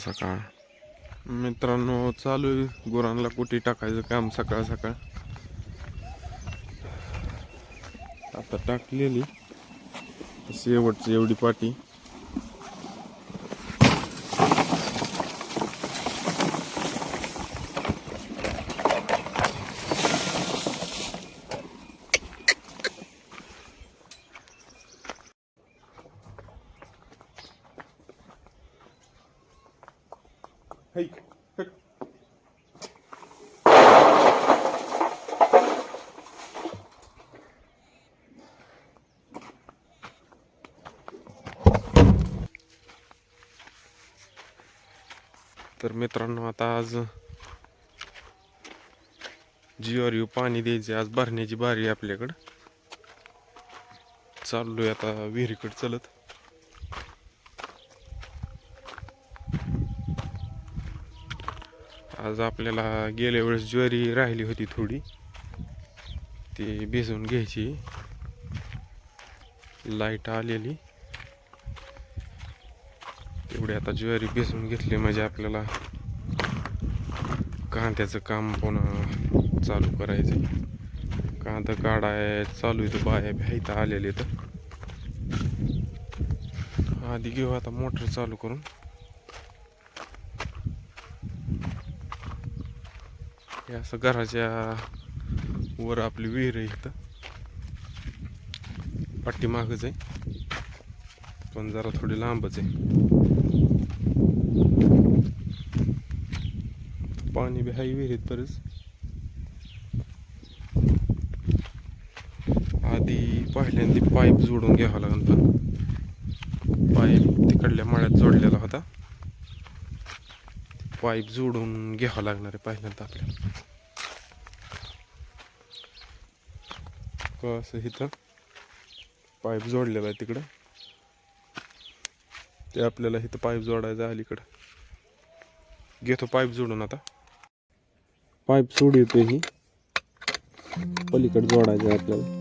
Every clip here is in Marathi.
सकाळ मित्रांनो चालू आहे. गुरांना कुटी टाकायचं काम सकाळ सकाळ. आता टाकलेली. शेवटची एवढी पाटी Hey, hey. तर मित्रांनो आता आज जिओर यू पाणी द्यायचे आज भरण्याची बारी आहे आपल्याकडं. चाललोय आता विहिरीकडे चलत. आज आपल्याला गेल्या वेळेस ज्वारी राहिली होती थोडी. ती भिजवून घ्यायची. लाइट आलेली. तेवढी आता ज्वारी भिजवून घेतली म्हणजे आपल्याला कांद्याचं काम पुन्हा चालू करायचं. कांदा काढाय चालू इथं बाया भ्यायता आलेले तर आधी घेऊ आता मोटर चालू करून. हे असं घराच्या वर आपली विहीर आहे इथं. पाठीमागच आहे. पण जरा थोडी लांबच आहे. पाणी बी हाय विहिरीत बरंच. आधी पहिल्यांदा पाईप जोडून घ्यावा लागेल पण. पाईप तिकडल्या माळ्यात जोडलेला होता. पाईप जोडून घ्यावं लागणार आहे पहिल्यांदा आपल्याला. कसं इथं? पाईप जोडलेला आहे तिकडं. ते आपल्याला इथं पाईप जोडायचं आहे अलीकडं. घेतो पाईप जोडून आता. पाईप सोड येते ही. पलीकडे जोडायचं आहे आपल्याला.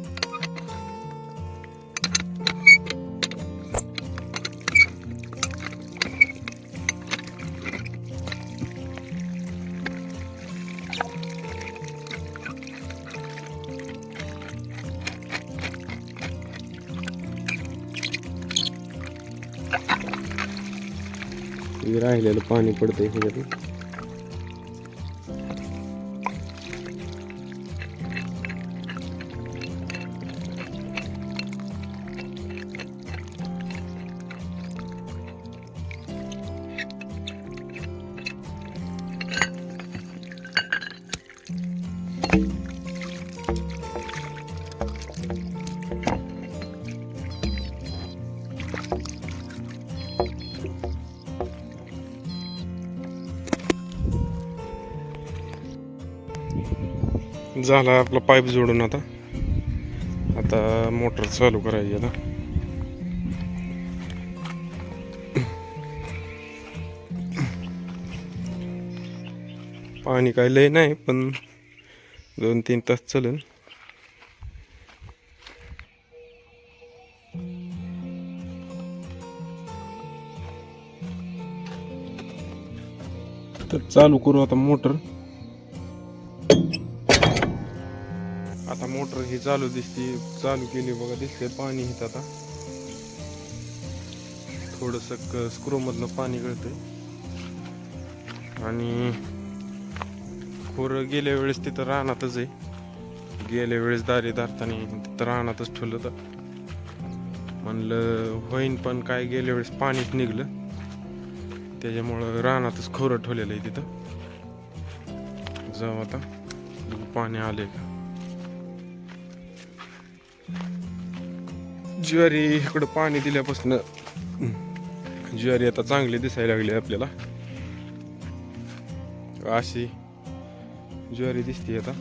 राहिलेलं पाणी पडतंय ह्याच्यातून. झाला आपला पाईप जोडून आता. आता मोटर चालू करायची आता. पाणी काय लय नाही पण दोन तीन तास चालेल. तर चालू करू आता मोटर. मोटर ही चालू दिसते चालू केली बघा दिसते पाणी हित आता. थोडस स्क्रू मधनं पाणी गळतंय. आणि खोर गेल्या वेळेस तिथं रानातच आहे. गेल्या वेळेस दारी धारताना तिथं रानातच ठेवलं तर म्हणलं होईन पण काय गेल्या वेळेस पाणीच निघलं. त्याच्यामुळं रानातच खोरं ठेवलेलं आहे तिथं. जाऊ आता पाणी आले का? ज्वारी इकडं पाणी दिल्यापासून ज्वारी आता चांगली दिसायला लागली आपल्याला. अशी ज्वारी दिसते आता.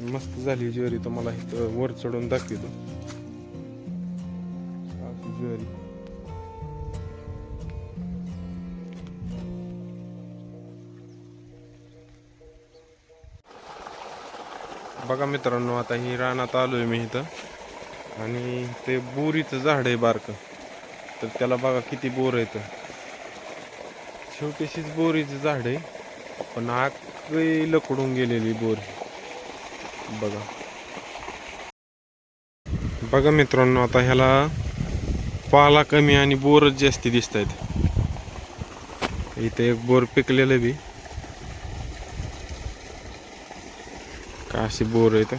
मस्त झाली ज्वारी तर मला इथं वर चढून दाखवतो. मित्रांनो आता ही रानात आलोय मी इथं. आणि ते बोरीचं झाड आहे बारकं. तर त्याला बघा किती बोर येतं छोटीशीच बोरीचं झाड आहे. पण आकळी लकडून गेलेली बोर बघा. बघा मित्रांनो आता ह्याला पाला कमी आणि बोरच जास्ती दिसत आहेत इथे एक बोर पिकलेलं बी. का अशी बोर आहेत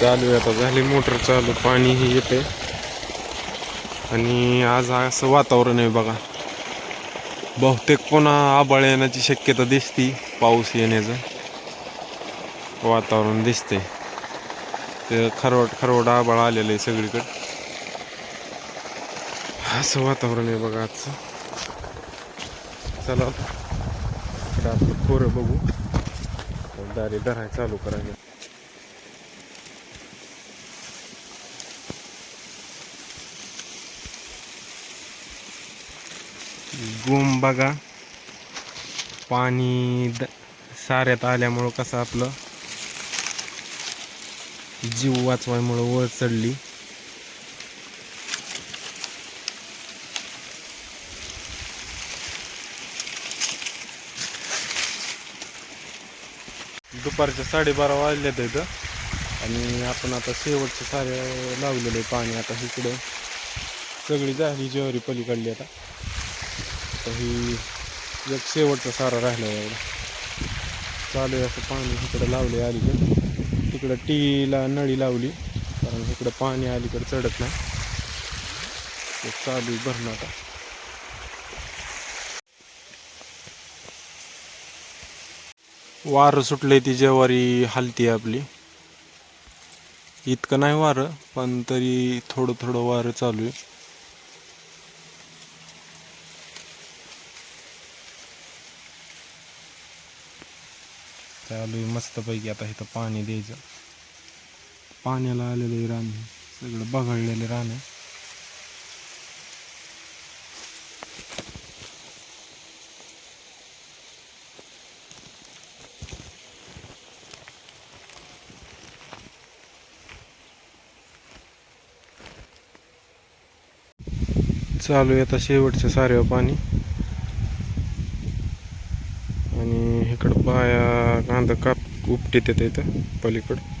चालू आहे आता झाली मोटर चालू पाणीही येते आणि आज असं वातावरण आहे बघा बहुतेक पुन्हा आबाळ येण्याची शक्यता दिसती पाऊस येण्याचं वातावरण दिसते ते खरवट खरवट आबाळ आलेलं आहे सगळीकडे असं वातावरण आहे बघा आजचं. चला. इकडं आपलं पोरं बघू. दारी धराय चालू करायला. गोम बघा. पाणी द साऱ्यात आल्यामुळं कसं आपलं जीव वाचवायमुळं वर चढली. दुपारच्या साडेबारा वाजल्यात इथं आणि आपण आता शेवटचे सारे लावलेले पाणी. आता इकडं सगळी झाली ज्वारी पलीकडली आता. तर ही एक शेवटचा सारा राहिला आहे एवढा. चालू आहे असं पाणी इकडं लावले अलीकडं. तिकडं टीला नळी लावली कारण इकडं पाणी अलीकडं चढत नाही. चालू आहे भरणं आता. वारं सुटलंय ती ज्वारी हलती आपली. इतकं नाही वारं पण तरी थोडं थोडं वारं चालू आहे. चालू आहे मस्तपैकी आता इथं पाणी द्यायचं. पाण्याला आलेलं आहे रान सगळं बघडलेलं रान आहे. चालू आहे आता शेवटचं साऱ्यावर पाणी. आणि इकडं बाया कांदा काप उपटीत येते इथं पलीकडं.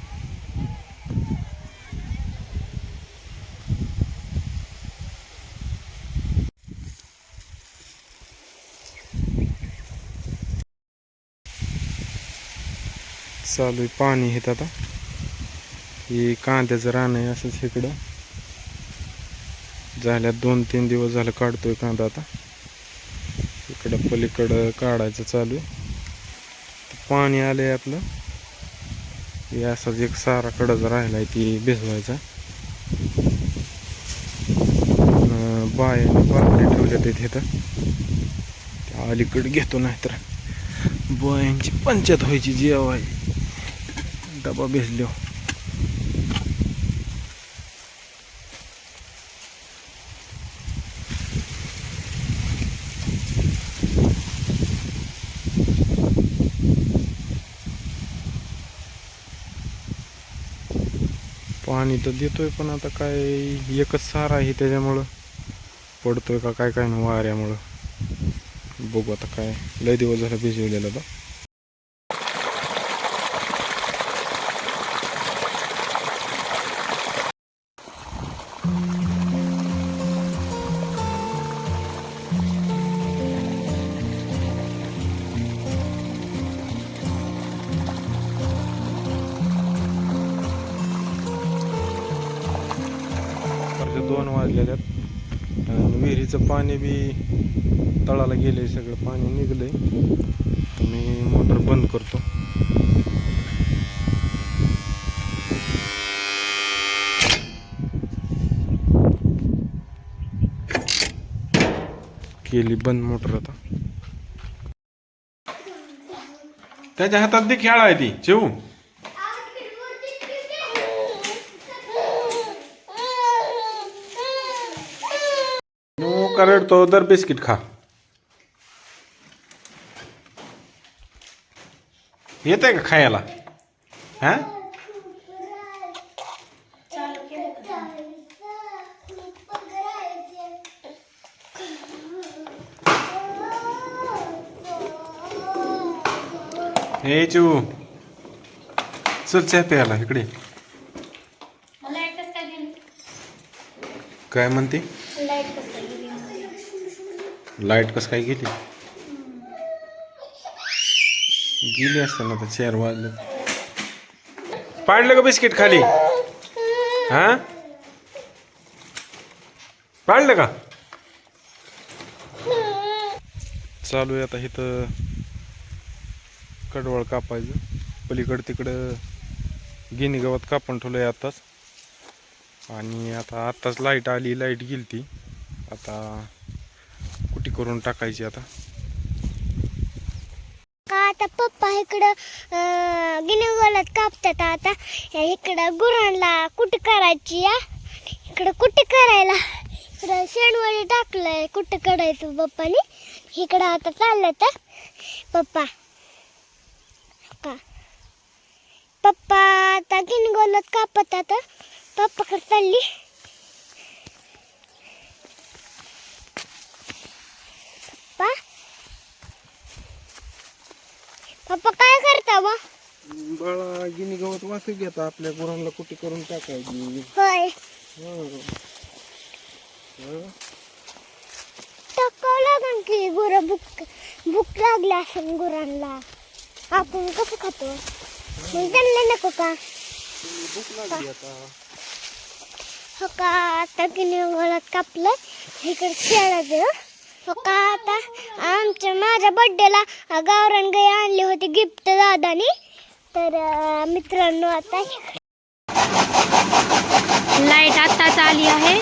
चालू आहे पाणी येत आता. हे कांद्याचं रान आहे असंच इकडं. झाल्या दोन तीन दिवस झालं काढतोय कांदा आता. इकडं पलीकडं काढायचं चालू आहे. पाणी आलंय आपलं हे असाच एक सारा कडच राहिलाय ती भिजवायचा. बायाने बाकडे ठेवल्या ते तिथं त्या अलीकडे घेतो नाहीतर बायांची पंचायत व्हायची जेवाय. डबा भिजलो पाणी तर देतोय पण आता काय एकच सार आहे त्याच्यामुळं. पडतोय का काय काय ना वाऱ्यामुळं. बघू आता काय. लय दिवस झाला भिजवलेलं तर पाणी बी तळाला गेले सगळं पाणी निघलंय. तर मी मोटर बंद करतो. केली बंद मोटर आता. त्याच्या हातात ती आहे ती चेऊ. खोका रडतो दर बिस्किट खा. येते का खायला? हा? हे चिऊ चल चहा इकडे. काय म्हणते? लाइट कसं काय गेली? गेली असताना आता चार वाजले. पाडलं का बिस्किट खाली? हा? पाडलं का? चालू आहे आता इथं कडवळ कापायचं. पलीकडं तिकडं गिनी गवत कापून ठेवलं आहे आत्ताच. आणि आता आत्ताच लाइट आली लाइट गेली ती आता मोठी करून टाकायची आता. का आता पप्पा इकडं गिनीगोलात कापतात आता. इकडं गुरांना कुठं करायची या इकडं कुठं करायला? इकडं शेणवळी टाकलंय कुठं करायचं पप्पानी? इकडं आता चाललं तर पप्पा. का पप्पा आता गिनीगोलात कापत आता पप्पाकडे चालली. पप्पा? पप्पा काय करता मग बाळा गिनी गवत वाचू घेता आपल्या गुरांना कुटी करून टाकायची होय. टाकावं लागन की गुरं भूक भूक लागली असेल गुरांना. आपण कसं खातो? मग त्यांना नको का? हो का? आता किनी गळात कापलं. इकडे खेळायचं. हो का आता आमच्या माझ्या बड्डेला गावरान गाई आणली होती गिफ्ट दादानी. तर मित्रांनो आता लाइट आत्ताच आली आहे.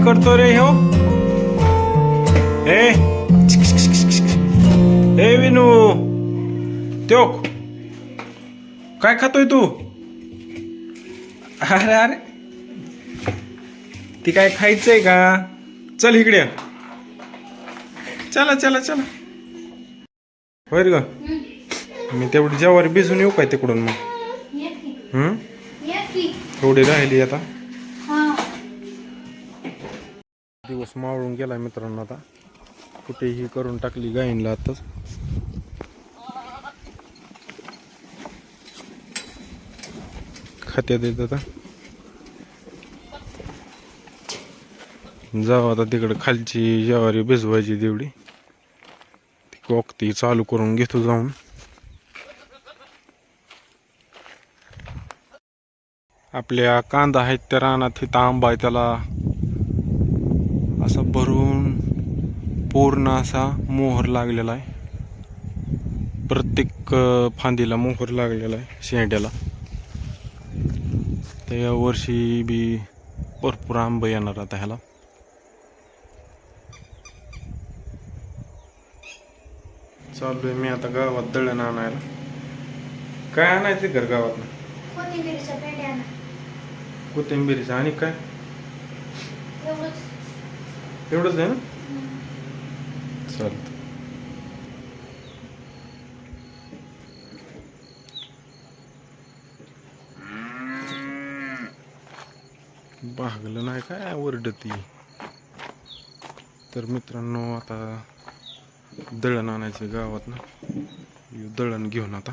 काय करतो रे हो ए ए विनू. त्यो काय खातोय तू? अरे अरे. ती काय खायचंय का? चल इकडे. चला चला चला. रे ग. मी तेवढी जेवारी भिजून येऊ काय तिकडून मग? हम्म? थोडी राहिली आता. दिवस मावळून गेला मित्रांनो आता. कुठेही करून टाकली गायींला आताच. खात्यात येत आता. जाऊ आता तिकडे खालची ज्वारी भिजवायची तेवढी. ती कोकती चालू करून घेतो जाऊन. आपल्या कांदा आहेत त्या रानात तिथं आंबा आहे त्याला. असा भरून पूर्ण असा मोहर लागलेला आहे. प्रत्येक फांदीला मोहर लागलेला आहे शेंड्याला. तर यावर्षी बी भरपूर आंब येणार आता ह्याला. चालू आहे मी आता गावात दळण आणायला. काय आणायचं घर गावात ना आणि. काय? एवढंच आहे ना? चालतं. भागलं नाही काय ओरडती. तर मित्रांनो आता दळण आणायचं गावात ना दळण घेऊन आता.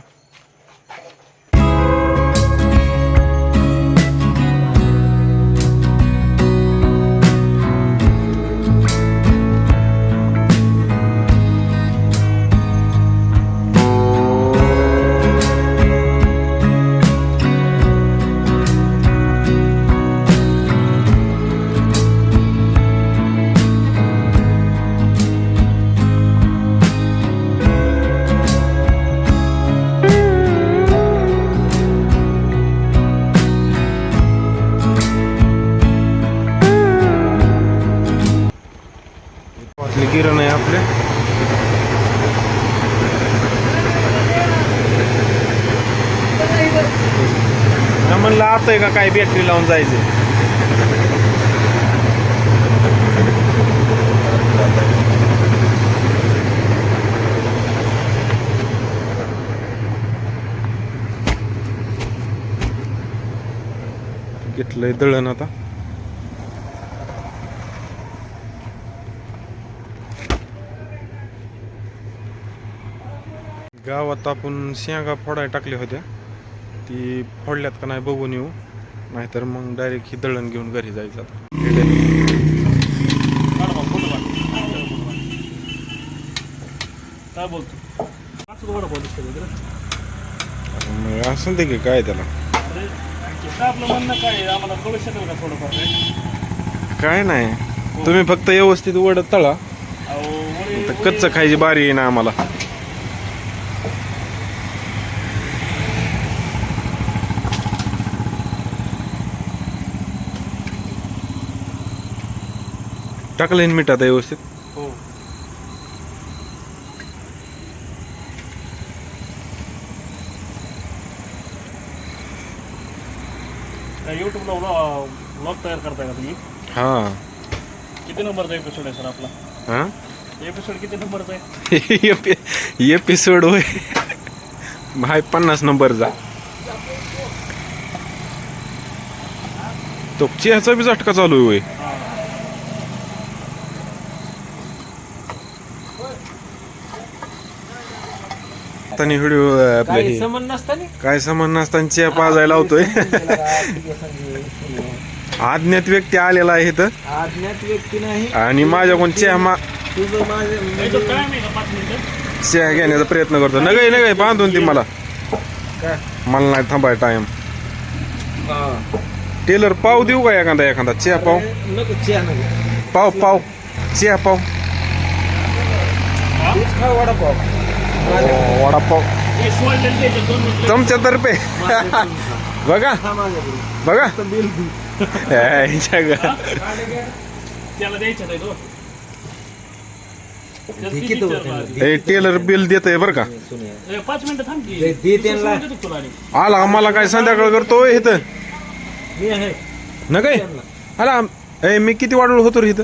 आहे का काय बॅटरी लावून जायचं? घेतलंय दळण आता. गावात आपण शेंगा फोडाय टाकल्या होत्या. ती फोडल्यात का नाही बघून येऊ. नाहीतर मग डायरेक्ट ही दळण घेऊन घरी जायचं काय बोलतो असं ते की काय त्याला? काय नाही. तुम्ही फक्त व्यवस्थित वडत तळा. तर कच्च खायची बारी आहे ना आम्हाला. टाकलं मीठ आता व्यवस्थित? हो. काय युट्यूबला व्लॉग तयार करताय का तुम्ही? हा. किती नंबरचा एपिसोड आहे सर आपला? हा? एपिसोड किती नंबरचा आहे? एपिसोड होय. हाय पन्नास नंबरचा तो चेहचा बी झटका चालू आहे आता व्हिडिओ आपले हे. नसताना? काय समज नसताना चेह पाजायला लावतोय. अज्ञात व्यक्ती आलेला आहे इथं. अज्ञात व्यक्ती नाही. आणि माझ्याकडून चेह मा तुझं माझं चेह घेण्याचा प्रयत्न करतो. नगय नगय बांधून ती मला. मला नाही थांबाय टाइम टेलर पाव देऊ का एखादा एखादा? चेह पाव. नको चहा नको. पाव पाव. चेह पाव. तूच खा वडापाव. वडापाव. तुमच्यातर्फे. बघा. बघा. टेलर बिल देत आहे बरं का? पाच मिनिटं. आला आम्हाला काय संध्याकाळ करतोय इथं. न काय आला ए मी किती वाढवलं होतो रे इथं?